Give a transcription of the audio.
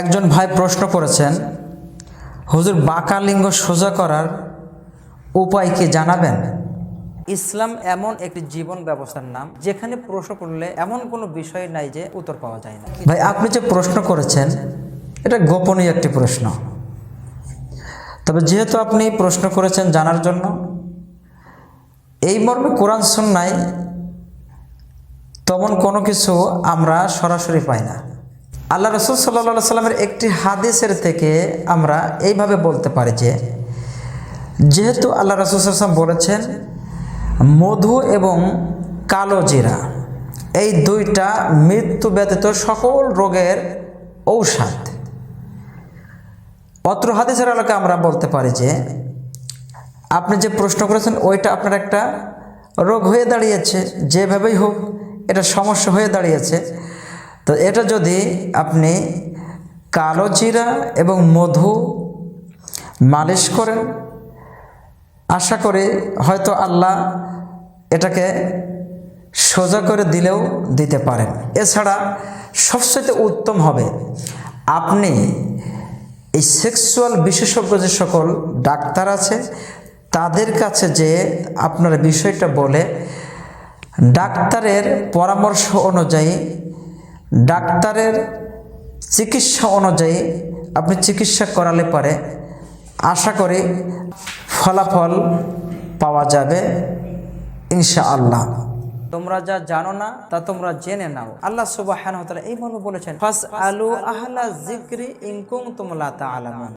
একজন ভাই প্রশ্ন করেছেন, হুজুর, বাঁকা লিঙ্গ সোজা করার উপায় কি জানাবেন? ইসলাম এমন একটি জীবন ব্যবস্থার নাম, যেখানে প্রশ্ন করলে এমন কোনো বিষয় নাই যে উত্তর পাওয়া যায় না। ভাই, আপনি যে প্রশ্ন করেছেন, এটা গোপনীয় একটি প্রশ্ন। তবে যেহেতু আপনি প্রশ্ন করেছেন জানার জন্য, এই মর্মে কোরআন সন্ন্যায় তেমন কোনো কিছু আমরা সরাসরি পাই না। আল্লাহ রসুল সাল্লা সাল্লামের একটি হাদিসের থেকে আমরা এইভাবে বলতে পারি যে, যেহেতু আল্লাহ রসুল সাল্লাম বলেছেন, মধু এবং কালো জিরা, এই দুইটা মৃত্যু ব্যতীত সকল রোগের ঔষধ। অত্র হাদিসের আলোকে আমরা বলতে পারি যে, আপনি যে প্রশ্ন করেছেন, ওইটা আপনার একটা রোগ হয়ে দাঁড়িয়েছে, যেভাবেই হোক, এটা সমস্যা হয়ে দাঁড়িয়েছে। তো এটা যদি আপনি কালো জিরা এবং মধু মালিশ করেন, আশা করি হয়তো আল্লাহ এটাকে সোজা করে দিলেও দিতে পারেন। এছাড়া সবচেয়ে উত্তম হবে, আপনি এই সেক্সুয়াল বিশেষজ্ঞ যে সকল ডাক্তার আছে, তাদের কাছে যে আপনার বিষয়টা বলে, ডাক্তারের পরামর্শ অনুযায়ী ডাক্তারের চিকিৎসা অনুযায়ী আপনি চিকিৎসা করালে পরে আশা করি ফলাফল পাওয়া যাবে ইনশা আল্লাহ তোমরা যা জানো না, তা তোমরা জেনে নাও। আল্লাহ সুবাহ এই মর্ম বলেছেন ফাস আলু আহলা জিক্রি ইনকুম তোমলা তা আলামান